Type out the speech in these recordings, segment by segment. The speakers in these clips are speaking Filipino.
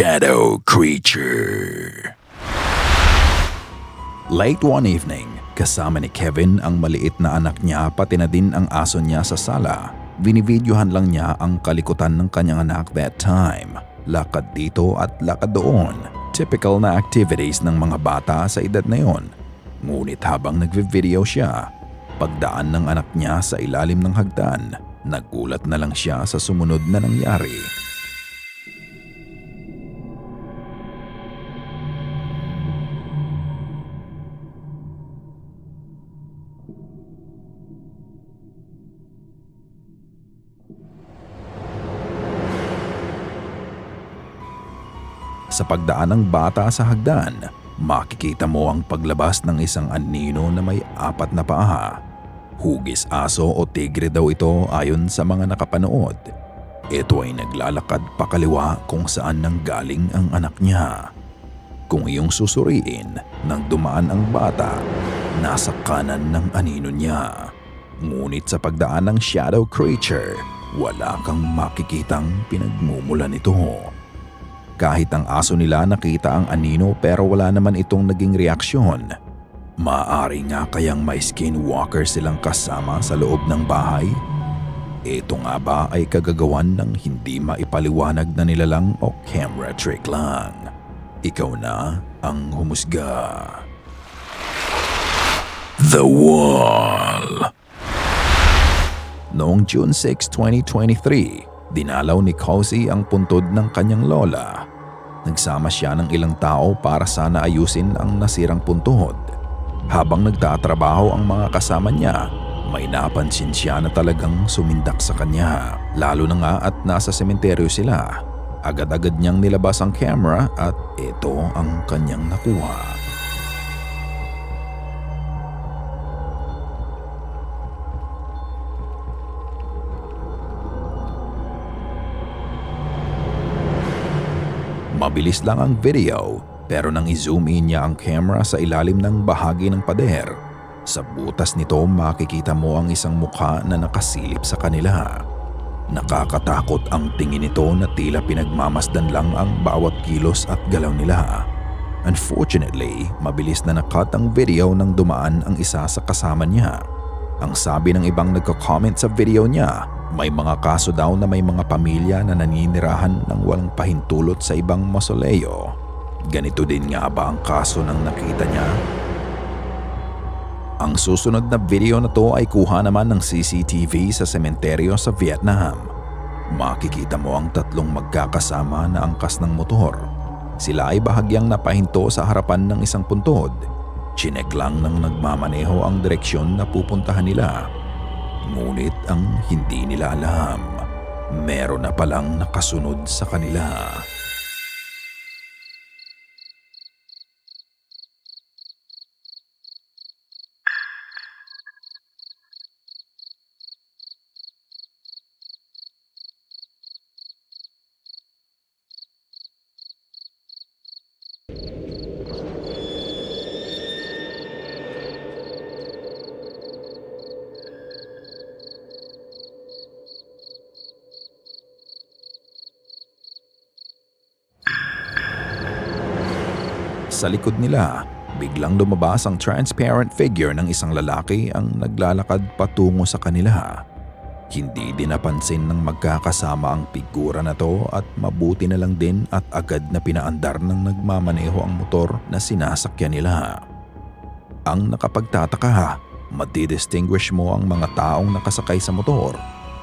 Shadow Creature. Late one evening, kasama ni Kevin ang maliit na anak niya pati na din ang aso niya sa sala. Binibidyohan lang niya ang kalikutan ng kanyang anak that time. Lakad dito at lakad doon. Typical na activities ng mga bata sa edad na yon. Ngunit habang nagvi-video siya, pagdaan ng anak niya sa ilalim ng hagdan, nagulat na lang siya sa sumunod na nangyari. Sa pagdaan ng bata sa hagdan, makikita mo ang paglabas ng isang anino na may apat na paa. Hugis aso o tigre daw ito ayon sa mga nakapanood. Ito ay naglalakad pakaliwa kung saan nanggaling ang anak niya. Kung iyong susuriin, nang dumaan ang bata, nasa kanan ng anino niya. Ngunit sa pagdaan ng shadow creature, wala kang makikitang pinagmumula nito. Kahit ang aso nila nakita ang anino pero wala naman itong naging reaksyon. Maari nga kayang may skinwalker silang kasama sa loob ng bahay? Ito nga ba ay kagagawan ng hindi maipaliwanag na nilalang o camera trick lang? Ikaw na ang humusga. The Wall Noong June 6, 2023, dinalaw ni Cozy ang puntod ng kanyang lola. Nagsama siya ng ilang tao para sana ayusin ang nasirang puntod. Habang nagtatrabaho ang mga kasama niya, may napansin siya na talagang sumindak sa kanya. Lalo na nga at nasa sementeryo sila. Agad-agad niyang nilabas ang camera at ito ang kanyang nakuha. Mabilis lang ang video pero nang i-zoom in niya ang camera sa ilalim ng bahagi ng pader, sa butas nito makikita mo ang isang mukha na nakasilip sa kanila. Nakakatakot ang tingin nito na tila pinagmamasdan lang ang bawat kilos at galaw nila. Unfortunately, mabilis na nakat ang video nang dumaan ang isa sa kasama niya. Ang sabi ng ibang nagko-comment sa video niya, may mga kaso daw na may mga pamilya na naninirahan ng walang pahintulot sa ibang mausoleo. Ganito din nga ba ang kaso ng nakita niya? Ang susunod na video na to ay kuha naman ng CCTV sa sementeryo sa Vietnam. Makikita mo ang tatlong magkakasama na angkas ng motor. Sila ay bahagyang napahinto sa harapan ng isang puntod. Chinek lang ng nagmamaneho ang direksyon na pupuntahan nila. Ngunit ang hindi nila alam, meron na palang nakasunod sa kanila. Sa likod nila, biglang lumabas ang transparent figure ng isang lalaki ang naglalakad patungo sa kanila. Hindi din napansin ng magkakasama ang figura na to at mabuti na lang din at agad na pinaandar ng nagmamaneho ang motor na sinasakyan nila. Ang nakapagtataka, matidistinguish mo ang mga taong nakasakay sa motor.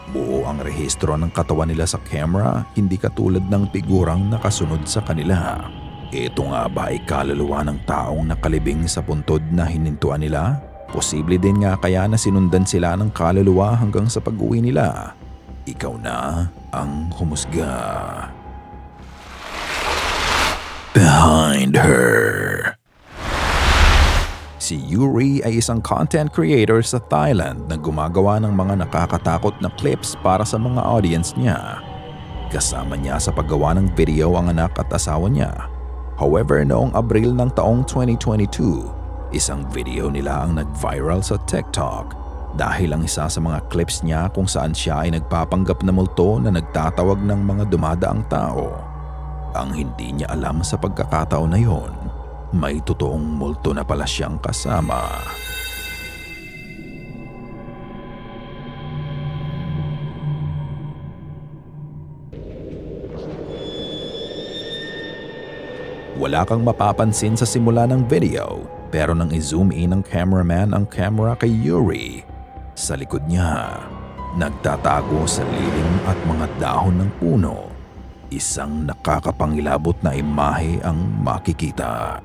Buo ang rehistro ng katawan nila sa camera, hindi katulad ng figurang nakasunod sa kanila. Ito nga ba ay kaluluwa ng taong nakalibing sa puntod na hinintuan nila? Posible din nga kaya na sinundan sila ng kaluluwa hanggang sa pag-uwi nila. Ikaw na ang humusga. Behind her. Si Yuri ay isang content creator sa Thailand na gumagawa ng mga nakakatakot na clips para sa mga audience niya. Kasama niya sa paggawa ng video ang anak at asawa niya. However, noong Abril ng taong 2022, isang video nila ang nag-viral sa TikTok dahil ang isa sa mga clips niya kung saan siya ay nagpapanggap na multo na nagtatawag ng mga dumadaang tao. Ang hindi niya alam sa pagkakataon na yon, may totoong multo na pala siyang kasama. Wala kang mapapansin sa simula ng video pero nang i-zoom in ng cameraman ang camera kay Yuri, sa likod niya, nagtatago sa lilim at mga dahon ng puno. Isang nakakapangilabot na imahe ang makikita.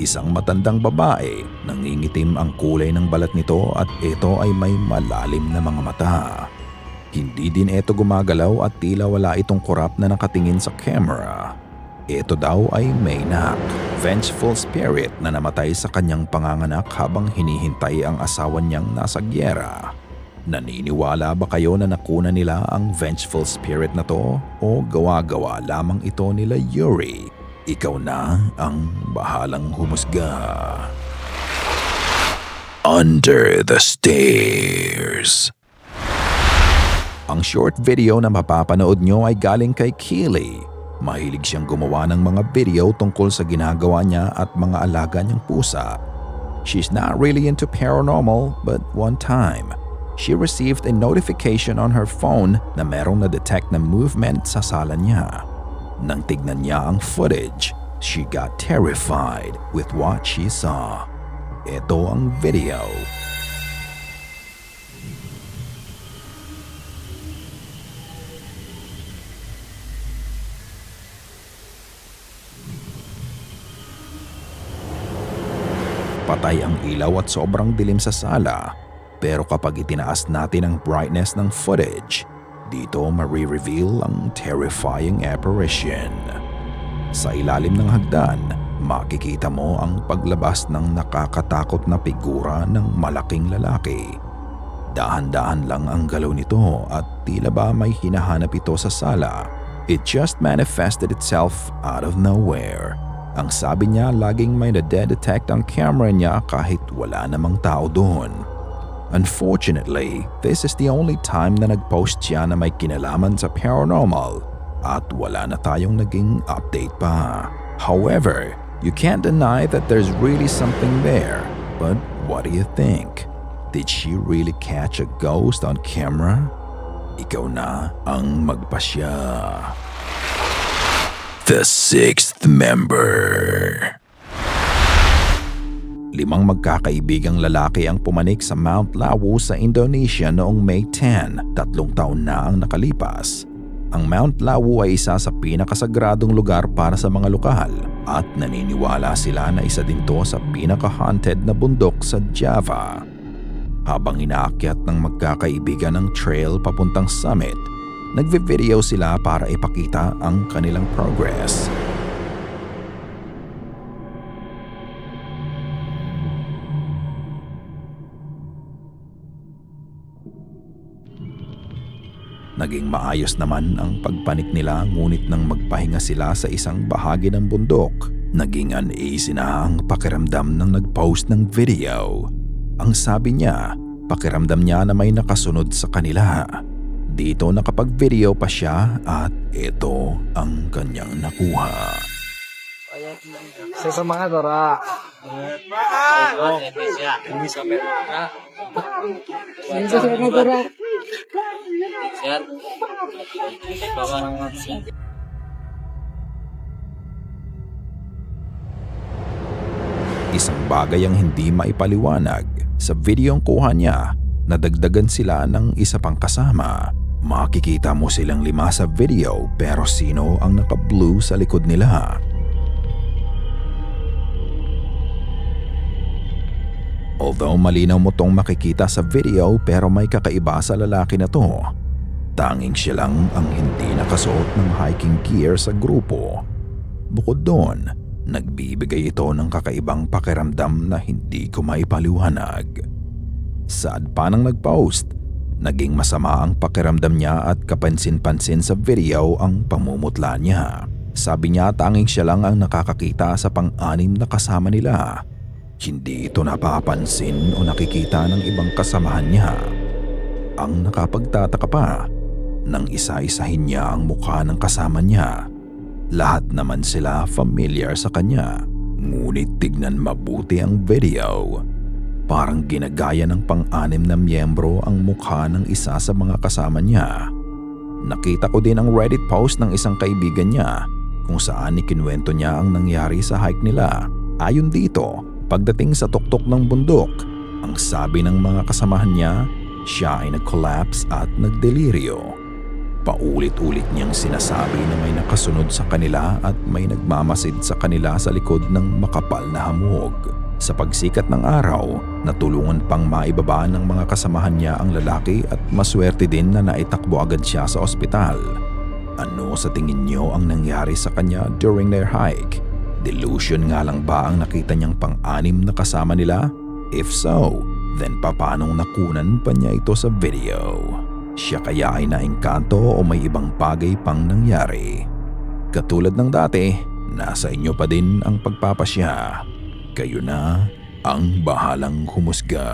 Isang matandang babae, nangingitim ang kulay ng balat nito at ito ay may malalim na mga mata. Hindi din ito gumagalaw at tila wala itong korap na nakatingin sa camera. Ito daw ay Maynak, vengeful spirit na namatay sa kanyang panganganak habang hinihintay ang asawa niyang nasa gyera. Naniniwala ba kayo na nakuna nila ang vengeful spirit na to o gawa-gawa lamang ito nila Yuri? Ikaw na ang bahalang humusga. Under the Stairs Ang short video na mapapanood nyo ay galing kay Keely. Mahilig siyang gumawa ng mga video tungkol sa ginagawa niya at mga alaga niyang pusa. She's not really into paranormal but one time, she received a notification on her phone na merong na-detect na movement sa sala niya. Nang tignan niya ang footage, she got terrified with what she saw. Ito ang video. Patay ang ilaw at sobrang dilim sa sala. Pero kapag itinaas natin ang brightness ng footage, dito marireveal ang terrifying apparition. Sa ilalim ng hagdan, makikita mo ang paglabas ng nakakatakot na figura ng malaking lalaki. Dahan-dahan lang ang galaw nito at tila ba may hinahanap ito sa sala. It just manifested itself out of nowhere. Ang sabi niya laging may na-detect ang camera niya kahit wala namang tao doon. Unfortunately, this is the only time na nag-post siya na may kinalaman sa paranormal at wala na tayong naging update pa. However, you can't deny that there's really something there. But what do you think? Did she really catch a ghost on camera? Ikaw na ang magpasya. The member. Limang magkakaibigang lalaki ang pumanik sa Mount Lawu sa Indonesia noong May 10, tatlong taon na ang nakalipas. Ang Mount Lawu ay isa sa pinakasagradong lugar para sa mga lokal at naniniwala sila na isa din to sa pinaka-haunted na bundok sa Java. Habang inaakyat ng magkakaibigan ng trail papuntang summit, nagve-video sila para ipakita ang kanilang progress. Naging maayos naman ang pagpanik nila ngunit nang magpahinga sila sa isang bahagi ng bundok, naging uneasy na ang pakiramdam ng nag-post ng video. Ang sabi niya, pakiramdam niya na may nakasunod sa kanila. Dito nakapag-video pa siya at ito ang kanyang nakuha. Sa sa mga dora. Sa sa mga dora. Isang bagay ang hindi maipaliwanag. Sa videong kuha niya, nadagdagan sila ng isa pang kasama. Makikita mo silang lima sa video pero sino ang naka-blue sa likod nila? Although malinaw mo tong makikita sa video pero may kakaiba sa lalaki na to. Tanging siya lang ang hindi nakasuot ng hiking gear sa grupo. Bukod doon, nagbibigay ito ng kakaibang pakiramdam na hindi ko maipaliwanag. Saad pa nang nag-post, naging masama ang pakiramdam niya at kapansin-pansin sa video ang pamumutla niya. Sabi niya tanging siya lang ang nakakakita sa pang-anim na kasama nila. Hindi ito napapansin o nakikita ng ibang kasamahan niya. Ang nakapagtataka pa, nang isa-isahin niya ang mukha ng kasama niya. Lahat naman sila familiar sa kanya. Ngunit tignan mabuti ang video. Parang ginagaya ng pang-anim na miyembro ang mukha ng isa sa mga kasama niya. Nakita ko din ang Reddit post ng isang kaibigan niya kung saan ikinwento niya ang nangyari sa hike nila. Ayon dito, pagdating sa tuktok ng bundok, ang sabi ng mga kasamahan niya, siya ay nag-collapse at nagdeliryo. Paulit-ulit niyang sinasabi na may nakasunod sa kanila at may nagmamasid sa kanila sa likod ng makapal na hamog. Sa pagsikat ng araw, natulungan pang maibaba ng mga kasamahan niya ang lalaki at maswerte din na naitakbo agad siya sa ospital. Ano sa tingin niyo ang nangyari sa kanya during their hike? Delusion nga lang ba ang nakita niyang pang-anim na kasama nila? If so, then papanong nakunan pa niya ito sa video? Siya kaya ay naengkanto o may ibang bagay pang nangyari? Katulad ng dati, nasa inyo pa din ang pagpapasya. Kayo na ang bahalang humusga.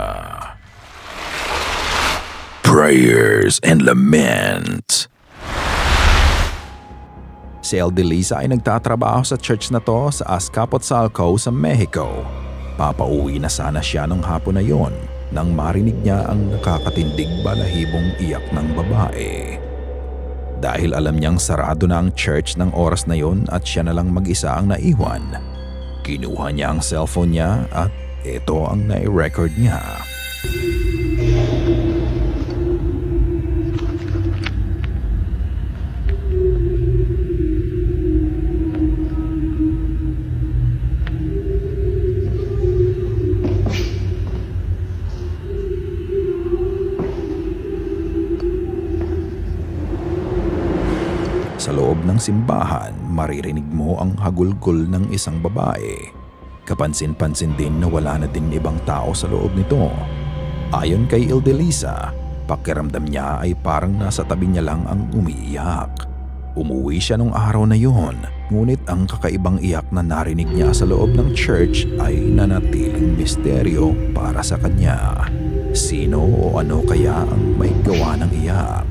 Prayers and Laments Si Eldelisa ay nagtatrabaho sa church na to sa Azcapotzalco sa Mexico. Papauwi na sana siya nung hapon na yon nang marinig niya ang nakakatindig balahibong iyak ng babae. Dahil alam niyang sarado na ang church ng oras na yon at siya na lang mag-isa ang naiwan, kinuha niya ang cellphone niya at ito ang nai-record niya. Loob ng simbahan, maririnig mo ang hagulgol ng isang babae. Kapansin-pansin din na wala na din ibang tao sa loob nito. Ayon kay Ildelisa, pakiramdam niya ay parang nasa tabi niya lang ang umiiyak. Umuwi siya nung araw na yon, ngunit ang kakaibang iyak na narinig niya sa loob ng church ay nanatiling misteryo para sa kanya. Sino o ano kaya ang may gawa ng iyak?